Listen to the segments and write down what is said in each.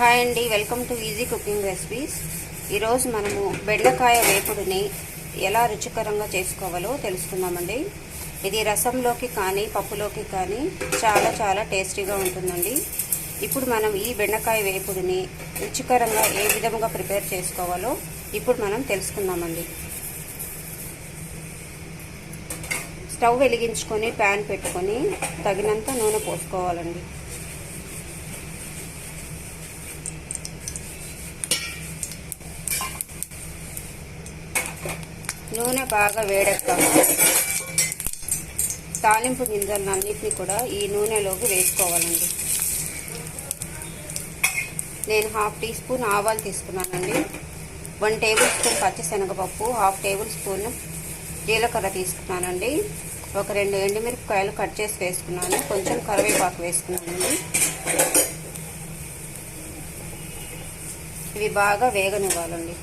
Hi అండి welcome to easy cooking recipes. ఈరోజు మనము బెండకాయ వేపుడుని ఎలా రుచికరంగా చేసుకోవాలో తెలుసుకుందామండి. ఇది రసంలోకి కానీ పప్పులోకి కానీ చాలా చాలా టేస్టీగా ఉంటుందండి. ఇప్పుడు మనం ఈ బెండకాయ వేపుడుని రుచికరంగా ఏ విధంగా ప్రిపేర్ చేసుకోవాలో ఇప్పుడు మనం తెలుసుకుందామండి. స్టవ్ వెలిగించుకొని ప్యాన్ పెట్టుకొని తగినంత నూనె పోసుకోవాలండి. నూనె బాగా వేడెక్కాక తాలింపు గింజలన్నింటినీ కూడా ఈ నూనెలోకి వేసుకోవాలండి. నేను హాఫ్ టీ స్పూన్ ఆవాలు తీసుకున్నానండి. వన్ టేబుల్ స్పూన్ పచ్చిశనగపప్పు హాఫ్ టేబుల్ స్పూన్ జీలకర్ర తీసుకున్నానండి. ఒక రెండు ఎండుమిరపకాయలు కట్ చేసి వేసుకున్నాను. కొంచెం కరివేపాకు వేసుకున్నానండి. ఇవి బాగా వేగనివ్వాలండి.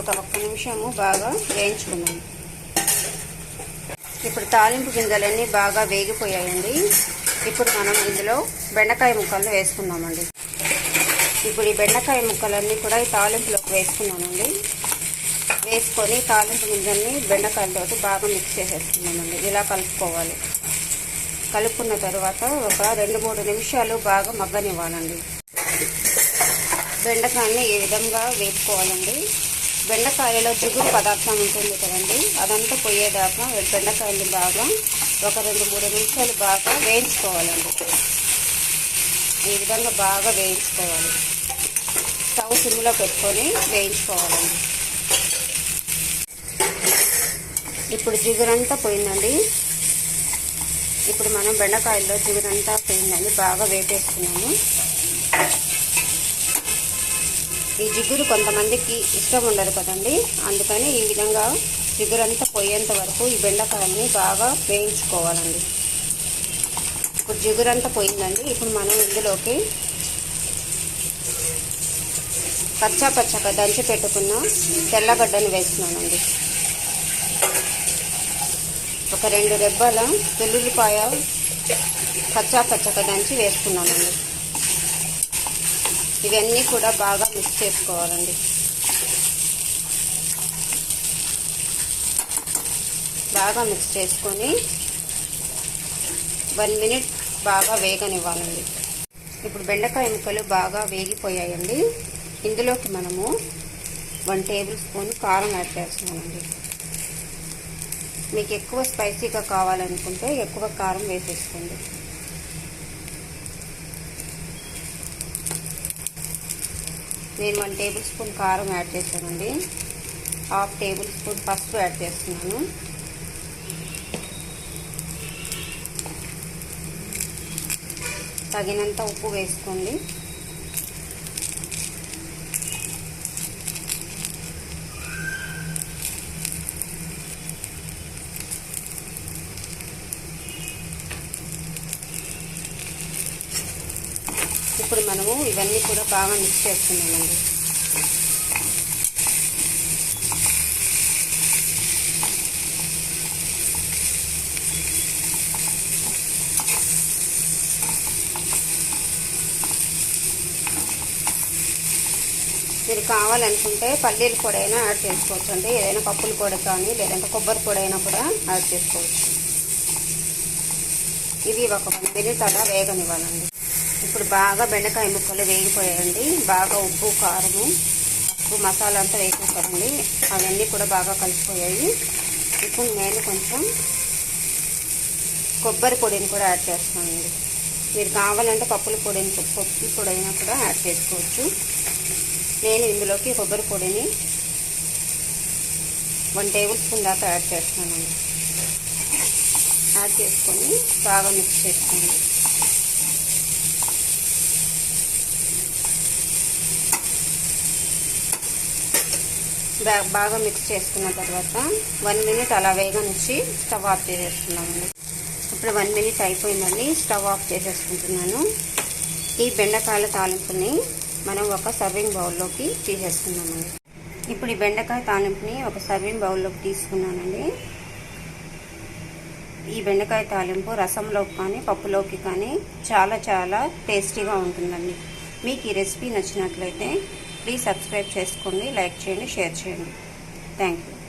ఒక ఒక్క నిమిషము బాగా వేయించుకున్నాం ఇప్పుడు తాలింపు గింజలన్నీ బాగా వేగిపోయాయండి. ఇప్పుడు మనం ఇందులో బెండకాయ ముక్కలు వేసుకున్నామండి ఇప్పుడు ఈ బెండకాయ ముక్కలన్నీ కూడా ఈ తాలింపులోకి వేసుకున్నామండి వేసుకొని తాలింపు గింజల్ని బెండకాయలతోటి బాగా మిక్స్ చేసేసుకున్నామండి ఇలా కలుపుకోవాలి. కలుపుకున్న తర్వాత ఒక రెండు మూడు నిమిషాలు బాగా మగ్గనివ్వాలండి. బెండకాయని ఈ విధంగా వేసుకోవాలండి బెండకాయలో జిగురు పదార్థం ఉంటుంది కదండి అదంతా పోయేదాకా బెండకాయలు బాగా ఒక రెండు మూడు నిమిషాలు బాగా వేయించుకోవాలండి. ఈ విధంగా బాగా వేయించుకోవాలి. స్టవ్ సిమ్లో పెట్టుకొని వేయించుకోవాలండి. ఇప్పుడు జిగురంతా పోయిందండి. ఇప్పుడు మనం బెండకాయల్లో జిగురంతా పోయిందండి బాగా వేపేసుకున్నాము. ఈ జిగురు కొంతమందికి ఇష్టం ఉండదు కదండి. అందుకని ఈ విధంగా జిగురంతా పోయేంత వరకు ఈ బెండకాయల్ని బాగా వేయించుకోవాలండి. ఇప్పుడు జిగురంతా పోయిందండి. ఇప్పుడు మనం ఇందులోకి పచ్చా పచ్చగా దంచి పెట్టుకున్న తెల్లగడ్డను వేస్తున్నానండి. ఒక రెండు రెబ్బల వెల్లుల్లిపాయ పచ్చా పచ్చగా దంచి వేసుకున్నానండి ఇవన్నీ కూడా బాగా మిక్స్ చేసుకోవాలండి. బాగా మిక్స్ చేసుకొని వన్ మినిట్ బాగా వేగనివ్వాలండి. ఇప్పుడు బెండకాయ ముక్కలు బాగా వేగిపోయాయండి. ఇందులోకి మనము వన్ టేబుల్ స్పూన్ కారం యాడ్ చేస్తున్నామండి. మీకు ఎక్కువ స్పైసీగా కావాలనుకుంటే ఎక్కువ కారం వేసేసుకోండి. నేను వన్ టేబుల్ స్పూన్ కారం యాడ్ చేశానండి. హాఫ్ టేబుల్ స్పూన్ పసుపు యాడ్ చేస్తున్నాను. తగినంత ఉప్పు వేసుకోండి. ఇప్పుడు మనము ఇవన్నీ కూడా బాగా మిక్స్ చేస్తున్నామండి మీరు కావాలనుకుంటే పల్లీలు కూడా అయినా యాడ్ చేసుకోవచ్చు అండి ఏదైనా పప్పుల కూడా కానీ లేదంటే కొబ్బరి పొడి అయినా కూడా యాడ్ చేసుకోవచ్చు. ఇవి ఒక వన్ మినిట్ అలా వేగనివ్వాలండి. ఇప్పుడు బాగా బెండకాయ ముక్కలు వేగిపోయాయండి. బాగా ఉప్పు కారము ఉప్పు మసాలా అంతా వేసాం అవన్నీ కూడా బాగా కలిసిపోయాయి. ఇప్పుడు నేను కొంచెం కొబ్బరి పొడిని కూడా యాడ్ చేస్తానండి మీరు కావాలంటే పప్పుల పొడిని పప్పుల పొడి అయినా కూడా యాడ్ చేసుకోవచ్చు. నేను ఇందులోకి కొబ్బరి పొడిని వన్ టేబుల్ స్పూన్ దాకా యాడ్ చేస్తానండి యాడ్ చేసుకొని బాగా మిక్స్ చేసుకోండి బాగా మిక్స్ చేసుకున్న తర్వాత వన్ మినిట్ అలా వేగనిచ్చి స్టవ్ ఆఫ్ చేసేసుకున్నామండి ఇప్పుడు వన్ మినిట్ అయిపోయిందండి స్టవ్ ఆఫ్ చేసేసుకుంటున్నాను. ఈ బెండకాయల తాలింపుని మనం ఒక సర్వింగ్ బౌల్లోకి తీసేసుకున్నామండి ఇప్పుడు ఈ బెండకాయ తాలింపుని ఒక సర్వింగ్ బౌల్లోకి తీసుకున్నానండి. ఈ బెండకాయ తాలింపు రసంలోకి కానీ పప్పులోకి కానీ చాలా చాలా టేస్టీగా ఉంటుందండి. మీకు ఈ రెసిపీ నచ్చినట్లయితే ప్లీజ్ సబ్స్క్రైబ్ చేసుకోండి లైక్ చేయండి షేర్ చేయండి. Thank you